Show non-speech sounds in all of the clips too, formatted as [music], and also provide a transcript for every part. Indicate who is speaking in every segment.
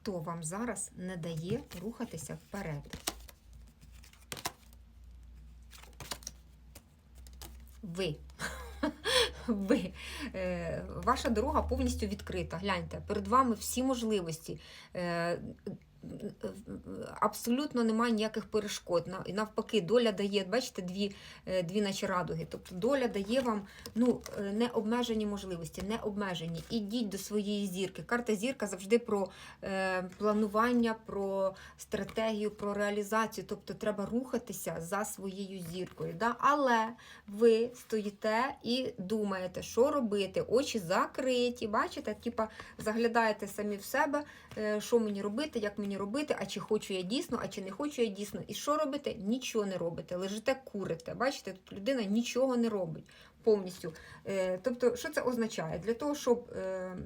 Speaker 1: Хто вам зараз не дає рухатися вперед? Ви. [laughs] Ви. Е, ваша дорога повністю відкрита. Гляньте, перед вами всі можливості. Абсолютно немає ніяких перешкод. І навпаки, доля дає, бачите, дві, е, дві наче радуги. Тобто доля дає вам ну, е, необмежені можливості, необмежені. Ідіть до своєї зірки. Карта зірка завжди про е, планування, про стратегію, про реалізацію. Тобто треба рухатися за своєю зіркою. Да? Але ви стоїте і думаєте, що робити. Очі закриті, бачите, типа заглядаєте самі в себе, е, що мені робити, як мені робити, а чи хочу я дійсно, а чи не хочу я дійсно. І що робите? Нічого не робите. Лежите, курите. Бачите, тут людина нічого не робить повністю. Е, Тобто, що це означає? Для того, щоб е,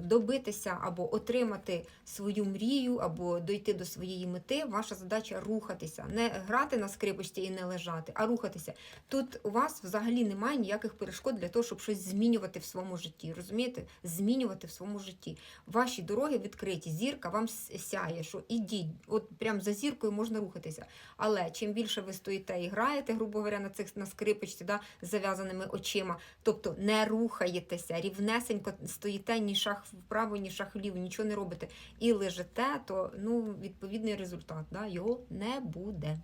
Speaker 1: добитися або отримати свою мрію, або дойти до своєї мети, ваша задача рухатися. Не грати на скрипочці і не лежати, а рухатися. Тут у вас взагалі немає ніяких перешкод для того, щоб щось змінювати в своєму житті. Розумієте? Змінювати в своєму житті. Ваші дороги відкриті, зірка вам сяє, що ідіть, от прям за зіркою можна рухатися. Але чим більше ви стоїте і граєте, грубо говоря, на цих на скрипочці, да, з зав'язаними очима, тобто не рухаєтеся, рівнесенько стоїте ні шах вправо, ні шах вліво, нічого не робите і лежите, то ну, відповідний результат да, його не буде.